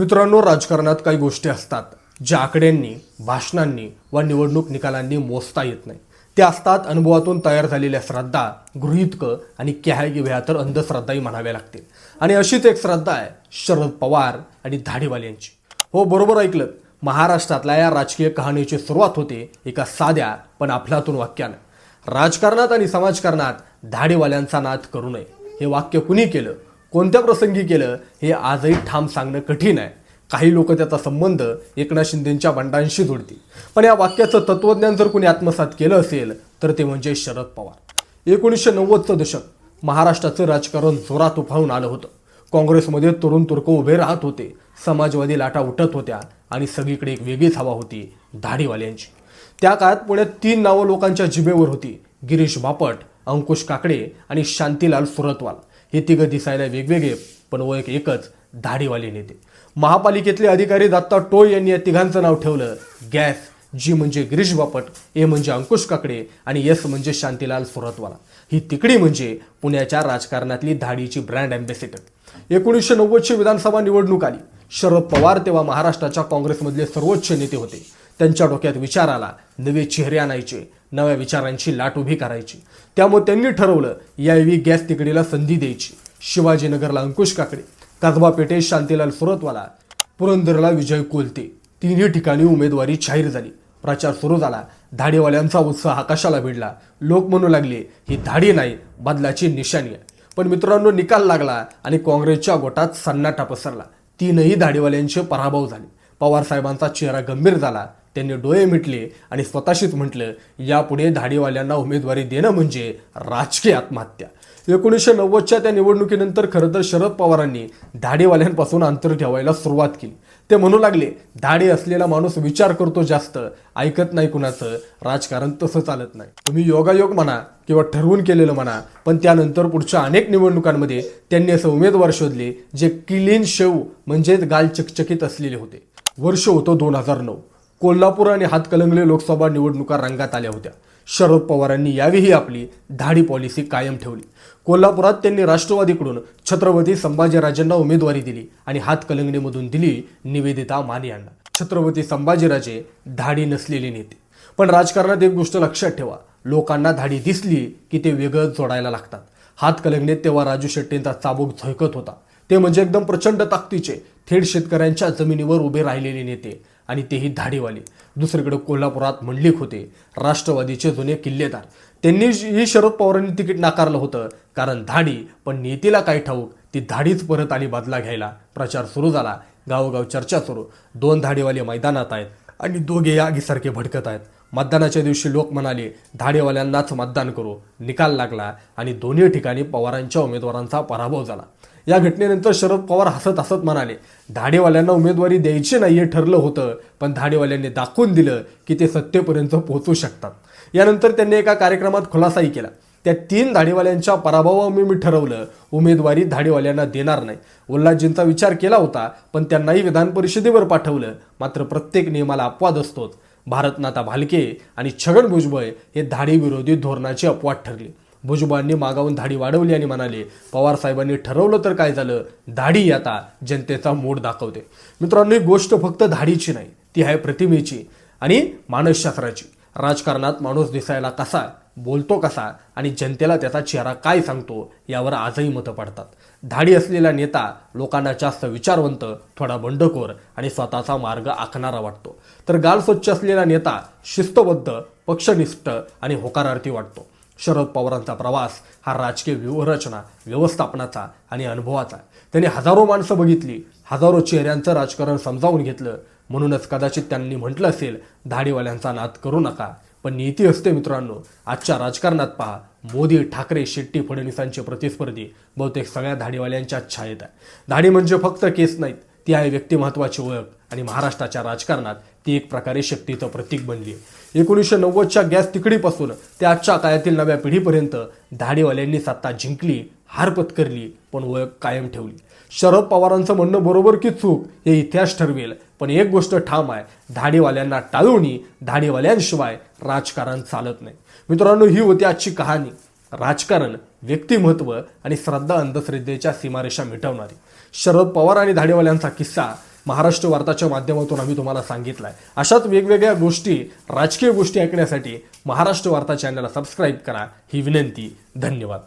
मित्रांनो राजकारणात काही गोष्टी असतात ज्या आकड्यांनी भाषणांनी वा निवडणूक निकालांनी मोजता येत नाही. त्या असतात अनुभवातून तयार झालेल्या श्रद्धा गृहितक आणि क्याह्या तर अंधश्रद्धाही म्हणाव्या लागतील. आणि अशीच एक श्रद्धा आहे शरद पवार आणि धाडीवाल्यांची हो बरोबर ऐकलं महाराष्ट्रातल्या या राजकीय कहाणीची सुरुवात होते एका साध्या पण अफलातून वाक्यानं. राजकारणात आणि समाजकारणात धाडीवाल्यांचा नाद करू नये. हे वाक्य कुणी केलं? कोणत्या प्रसंगी केलं हे आजही ठाम सांगणं कठीण आहे. काही लोक त्याचा संबंध एकनाथ शिंदेंच्या बंडांशी जोडतील. पण या वाक्याचं तत्वज्ञान जर कोणी आत्मसात केलं असेल तर ते म्हणजे शरद पवार. एकोणीसशे नव्वदचं दशक महाराष्ट्राचं राजकारण जोरात उफाळून आलं होतं. काँग्रेसमध्ये तरुण तुर्क उभे राहत होते समाजवादी लाटा उठत होत्या आणि सगळीकडे एक वेगळीच हवा होती धाडीवाल्यांची. त्या काळात पुण्यात तीन नावं लोकांच्या जिभेवर होती गिरीश बापट अंकुश काकडे आणि शांतीलाल सुरतवाल. हे तिघं दिसायला वेगवेगळे पण वय एकच धाडीवाले नेते. महापालिकेतले अधिकारी दत्ता टोय यांनी या तिघांचं नाव ठेवलं. गॅस जी म्हणजे गिरीश बापट ए म्हणजे अंकुश काकडे आणि एस म्हणजे शांतीलाल सुरतवाला. ही तिकडी म्हणजे पुण्याच्या राजकारणातली धाडीची ब्रँड अँबॅसेडर एकोणीसशे नव्वदची विधानसभा निवडणूक आली. शरद पवार तेव्हा महाराष्ट्राच्या काँग्रेसमधले सर्वोच्च नेते होते. त्यांच्या डोक्यात विचार आला नवे चेहरे आणायचे. नव्या विचारांची लाट उभी करायची. त्यामुळे त्यांनी ठरवलं यावेळी गॅस तिकडीला संधी द्यायची. शिवाजीनगरला अंकुश काकडे कसबा पेठे शांतीलाल सुरतवाला पुरंदरला विजय कोलते. तिन्ही ठिकाणी उमेदवारी जाहीर झाली. प्रचार सुरू झाला. धाडीवाल्यांचा उत्साह आकाशाला भिडला. लोक म्हणू लागले ही धाडी नाही बदलाची निशाणी आहे. पण मित्रांनो निकाल लागला आणि काँग्रेसच्या गोटात सन्नाटा पसरला. तीनही धाडीवाल्यांचे पराभव झाले. पवार साहेबांचा चेहरा गंभीर झाला. त्यांनी डोळे मिटले आणि स्वतःशीच म्हटलं यापुढे धाडीवाल्यांना उमेदवारी देणं म्हणजे राजकीय आत्महत्या. एकोणीसशे नव्वदच्या त्या निवडणुकीनंतर खरं तर शरद पवारांनी धाडीवाल्यांपासून अंतर ठेवायला सुरुवात केली. ते म्हणू लागले धाडी असलेला माणूस विचार करतो जास्त ऐकत नाही कुणाचं राजकारण तसं चालत नाही. तुम्ही योगायोग म्हणा किंवा ठरवून केलेलं म्हणा पण त्यानंतर पुढच्या अनेक निवडणुकांमध्ये त्यांनी असं उमेदवार शोधले जे क्लीन शेव म्हणजेच गाल चकचकीत असलेले होते. वर्ष होतं दोन हजार नऊ. कोल्हापूर आणि हातकलंगले लोकसभा निवडणुका रंगात आल्या होत्या. शरद पवारांनी यावेळी आपली धाडी पॉलिसी कायम ठेवली. कोल्हापुरात त्यांनी राष्ट्रवादीकडून छत्रपती संभाजीराजेंना उमेदवारी दिली आणि हातकलंगणीमधून दिली निवेदिता माने यांना छत्रपती संभाजीराजे धाडी नसलेले नेते. पण राजकारणात एक गोष्ट लक्षात ठेवा. लोकांना धाडी दिसली की ते वेगळं जोडायला लागतात. हातकलंगणीत तेव्हा राजू शेट्टींचा चाबूक झळकत होता. ते म्हणजे एकदम प्रचंड ताकदीचे थेट शेतकऱ्यांच्या जमिनीवर उभे राहिलेले नेते. आणि तेही धाडीवाले. दुसरीकडे कोल्हापुरात मंडलिक होते. राष्ट्रवादीचे जुने किल्लेदार. त्यांनीही शरद पवारांनी तिकीट नाकारलं होतं. कारण धाडी पण नेतीला काय ठाऊक ती धाडीच परत आली बदला घ्यायला प्रचार सुरू झाला. गावोगाव चर्चा सुरू. दोन धाडीवाले मैदानात आहेत आणि दोघे आगीसारखे भडकत आहेत. मतदानाच्या दिवशी लोक म्हणाले धाडेवाल्यांनाच मतदान करू. निकाल लागला आणि दोन्ही ठिकाणी पवारांच्या उमेदवारांचा पराभव झाला. या घटनेनंतर शरद पवार हसत हसत म्हणाले धाडेवाल्यांना उमेदवारी द्यायची नाही हे ठरलं होतं पण धाडेवाल्यांनी दाखवून दिलं की ते सत्तेपर्यंत पोहोचू शकतात. यानंतर त्यांनी एका कार्यक्रमात खुलासाही केला. त्या तीन धाडीवाल्यांच्या पराभवामुळे मी ठरवलं उमेदवारी धाडीवाल्यांना देणार नाही. उल्हासजींचा विचार केला होता पण त्यांनाही विधान परिषदेवर पाठवलं. मात्र प्रत्येक नियमाला अपवाद असतोच. भारतनाथा भालके आणि छगन भुजबळ हे धाडीविरोधी धोरणाची अपवाद ठरले. भुजबळांनी मागावून धाडी वाढवली आणि म्हणाले पवार साहेबांनी ठरवलं तर काय झालं? धाडी आता जनतेचा मूड दाखवते. मित्रांनो ही गोष्ट फक्त धाडीची नाही ती आहे प्रतिमेची आणि मानसशास्त्राची. राजकारणात माणूस दिसायला कसा बोलतो कसा आणि जनतेला त्याचा चेहरा काय सांगतो यावर आजही मतं पडतात. धाडी असलेला नेता लोकांना जास्त विचारवंत थोडा बंडखोर आणि स्वतःचा मार्ग आखणारा वाटतो. तर गाल स्वच्छ असलेला नेता शिस्तबद्ध पक्षनिष्ठ आणि होकारार्थी वाटतो. शरद पवारांचा प्रवास हा राजकीय व्यूहरचना व्यवस्थापनाचा आणि अनुभवाचा त्यांनी हजारो माणसं बघितली हजारो चेहऱ्यांचं राजकारण समजावून घेतलं. म्हणूनच कदाचित त्यांनी म्हटलं असेल धाडीवाल्यांचा नाद करू नका. पण नीती असते मित्रांनो आजच्या राजकारणात पहा मोदी ठाकरे शेट्टी फडणवीसांचे प्रतिस्पर्धी बहुतेक सगळ्या धाडीवाल्यांच्या छायेत आहे. धाडी म्हणजे फक्त केस नाहीत ती आहे व्यक्तिमत्वाची ओळख. आणि महाराष्ट्राच्या राजकारणात ती एक प्रकारे शक्तीचं प्रतीक बनली आहे. एकोणीसशे नव्वदच्या गॅस तिकडीपासून ते आजच्या काळातील नव्या पिढीपर्यंत धाडीवाल्यांनी सत्ता जिंकली हार पत्करली पण ओळख कायम ठेवली. शरद पवारांचं म्हणणं बरोबर की चूक हे इतिहास ठरवेल पण एक गोष्ट ठाम आहे धाडीवाल्यांना टाळूनी धाडीवाल्यांशिवाय राजकारण चालत नाही. मित्रांनो ही होती आजची कहाणी. राजकारण व्यक्तिमत्व आणि श्रद्धा अंधश्रद्धेच्या सीमारेषा मिटवणारी. शरद पवार आणि धाडेवाल्यांचा किस्सा महाराष्ट्र वार्ताच्या माध्यमातून आम्ही तुम्हाला सांगितलं आहे अशाच वेगवेगळ्या गोष्टी राजकीय गोष्टी ऐकण्यासाठी महाराष्ट्र वार्ता चॅनलला सबस्क्राईब करा. ही विनंती. धन्यवाद.